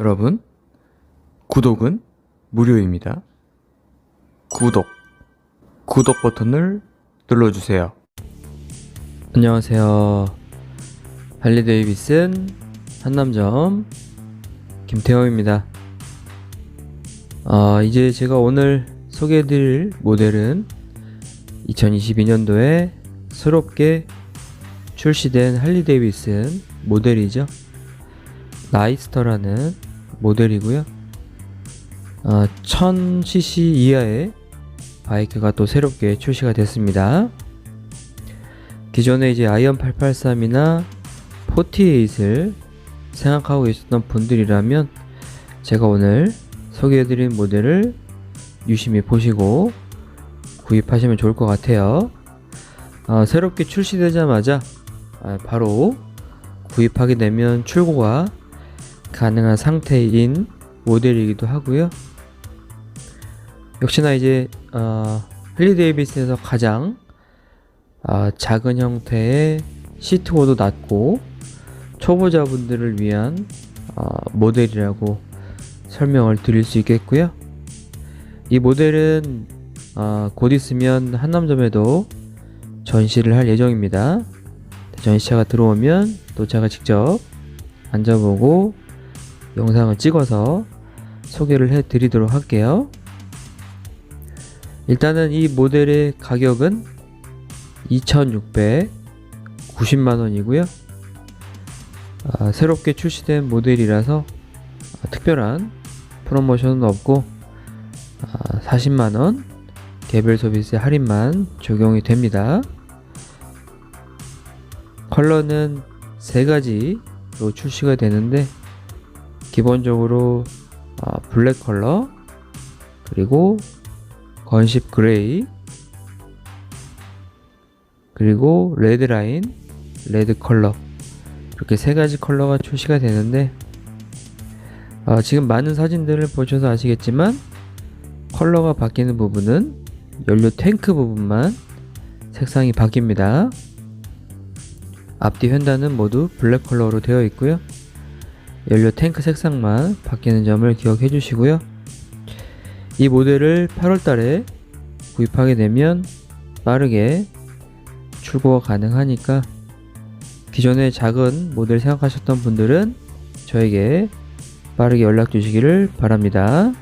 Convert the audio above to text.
여러분, 구독은 무료입니다. 구독, 구독 버튼을 눌러주세요. 안녕하세요. 할리 데이비슨 한남점 김태호입니다. 아, 이제 제가 오늘 소개해드릴 모델은 2022년도에 새롭게 출시된 할리 데이비슨 모델이죠. 나이스터라는 모델이고요. 어, 1000cc 이하의 바이크가 또 새롭게 출시가 됐습니다. 기존에 이제 아이언 883이나 48을 생각하고 계셨던 분들이라면 제가 오늘 소개해드린 모델을 유심히 보시고 구입하시면 좋을 것 같아요. 어, 새롭게 출시되자마자 아, 바로 구입하게 되면 출고가 가능한 상태인 모델이기도 하고요. 역시나 이제 어, 힐리 데이비스에서 가장 어, 작은 형태의 시트고도 낮고 초보자분들을 위한 어, 모델이라고 설명을 드릴 수 있겠고요. 이 모델은 어, 곧 있으면 한남점에도 전시를 할 예정입니다. 전시차가 들어오면 또 제가 직접 앉아보고 영상을 찍어서 소개를 해 드리도록 할게요. 일단은 이 모델의 가격은 2,690만원이고요. 아, 새롭게 출시된 모델이라서 아, 특별한 프로모션은 없고 아, 40만원 개별 서비스 할인만 적용이 됩니다. 컬러는 세 가지로 출시가 되는데 기본적으로 어, 블랙 컬러 그리고 건십 그레이 그리고 레드 라인 레드 컬러 이렇게 세 가지 컬러가 출시가 되는데 어, 지금 많은 사진들을 보셔서 아시겠지만 컬러가 바뀌는 부분은 연료 탱크 부분만 색상이 바뀝니다. 앞뒤 휀단은 모두 블랙 컬러로 되어 있고요. 연료 탱크 색상만 바뀌는 점을 기억해 주시고요. 이 모델을 8월달에 구입하게 되면 빠르게 출고가 가능하니까 기존에 작은 모델 생각하셨던 분들은 저에게 빠르게 연락 주시기를 바랍니다.